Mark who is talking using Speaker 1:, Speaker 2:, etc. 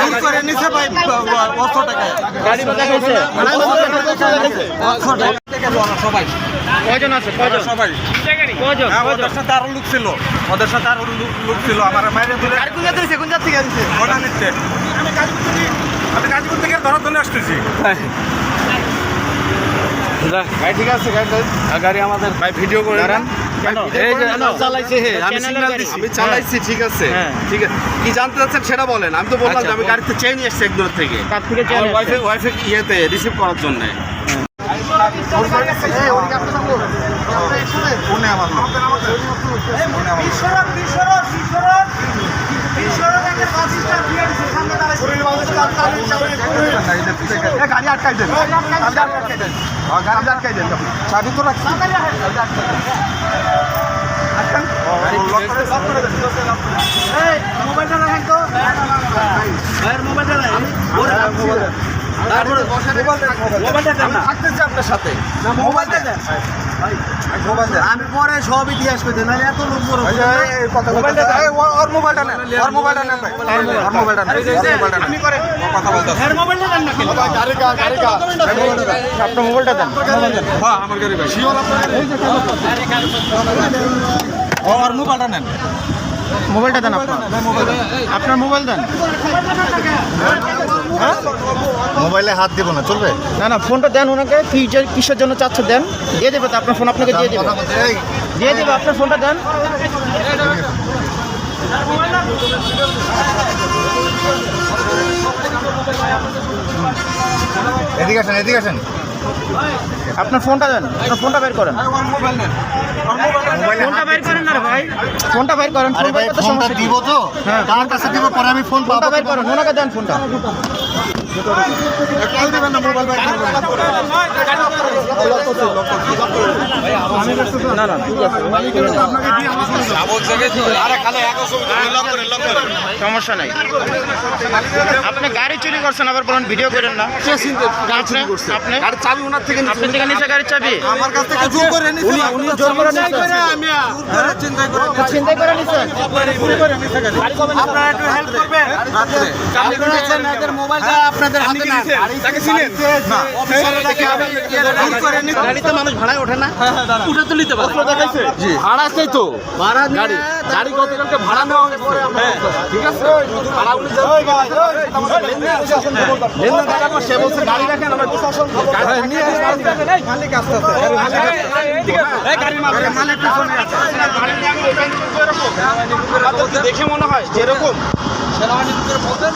Speaker 1: ভুল করে নিছে ভাই অর্থ টাকায়
Speaker 2: গাড়ি
Speaker 1: অর্থ টাকা সবাই
Speaker 2: কয়জন আছে কয়জন
Speaker 1: সবাই
Speaker 2: কয়জন
Speaker 1: ওদের সাথে আরও লোক ছিল ওদের সাথে আরও লোক- লোক ছিল আমার মায়ের ধরে ওটা নিচ্ছে আমি গাজীপুর থেকে আমি গাজীপুর থেকে ধরার জন্য আসতেছি
Speaker 3: ভাই ঠিক আছে গাড়ি গাড়ি আমাদের ভাই ভিডিও করে
Speaker 2: দাঁড়ান।
Speaker 3: আমি চালাইছি ঠিক আছে
Speaker 2: হ্যাঁ।
Speaker 3: ঠিক আছে কি জানতে চাচ্ছেন সেটা বলেন আমি তো বললাম
Speaker 2: আচ্ছা,
Speaker 3: যে আমি। গাড়িতে চেয়ে নিয়ে এসেছি একদূর থেকে ওয়াইফে ইয়েতে রিসিভ করার জন্য
Speaker 1: ফোনে আমার লোক ফোনে আমার লোক। এ, গাড়ি আটকাই দেন। গাড়ি আটকাই দেন গাড়ি আটকাই দেন চাবি তো। রাখছি মোবাইলটা রাখেন। তো মোবাইলটা রাখেন। মোবাইলটা দেন আপনার সাথে মোবাইলটা দেন আমি পরে সব ইতিহাস করতে না এত লোক বড় মোবাইলটা ওর মোবাইলটা নেন ওর মোবাইলটা নেন ভাই। ওর মোবাইলটা নেন কথা বলতে
Speaker 2: আপনার মোবাইলটা দেন।
Speaker 1: হ্যাঁ আমার গাড়ি ভাই। আপনার এই ওর মোবাইলটা নেন।
Speaker 2: মোবাইলটা দেন আপনার। আপনার মোবাইল দেন।
Speaker 4: মোবাইলে হাত দিব না চলবে?
Speaker 2: না না ফোনটা দেন ওনাকে যে- কিসের জন্য চাচ্ছে দেন? দিয়ে দেবে তো আপনার ফোন আপনাকে দিয়ে দেবে। দিয়ে দেবে আপনার ফোনটা দেন।
Speaker 4: এদিকে আসেন এদিকে আসেন।
Speaker 2: আপনার ফোনটা দেন আপনার ফোনটা বের করেন। ফোনটা বের করেন না ভাই। ফোনটা বের করেন
Speaker 4: আরে ভাই ফোনটা দিব তো?
Speaker 2: হ্যাঁ।
Speaker 4: কার কাছে দিব পরে আমি ফোন
Speaker 2: ফোনটা
Speaker 4: পাবো
Speaker 2: বের করেন ওনাকে দেন ফোনটা।
Speaker 1: মোবাইল
Speaker 2: না না ঠিক আছে। সমস্যা নাই। আপনি গাড়ি চুরি করছেন আবার বলেন ভিডিও করেন না। আপনি আপনি
Speaker 3: চাবি ওনার থেকে
Speaker 2: আপনি থেকে নিচে গাড়ির চাবি?
Speaker 1: আমার কাছ থেকে জোর করে নিছে।
Speaker 2: উনি- উনি জোর করে নিছে।
Speaker 1: আমি জোর করে চিন্তা করে নিছে।
Speaker 2: চিন্তাই করে নিছেন
Speaker 1: চুরি করে নিছে গাড়ি। আপনারা একটু হেল্প করবেন। রাত্রে। চাবি নিয়েছেন এদের মোবাইলটা আপনাদের হাতে না। তাকে চিনেন? না। অফিসারটাকে আমি জোর করে নিছে
Speaker 3: গাড়িতে মানুষ ভাড়ায় ওঠে না?
Speaker 1: হ্যাঁ,
Speaker 3: উঠে তো নিতে পারে জি ভাড়া চাই তো ভাড়া গাড়ি গাড়ি গতকালকে ভাড়া নেওয়া হয়েছে হ্যাঁ ঠিক আছে ভাড়া উনি সে বলছে গাড়ি রাখেন আমার
Speaker 1: মালিক আস্তে
Speaker 3: দেখে মনে হয় যেরকম সেনাবাহিনী ভিতরে বলতেন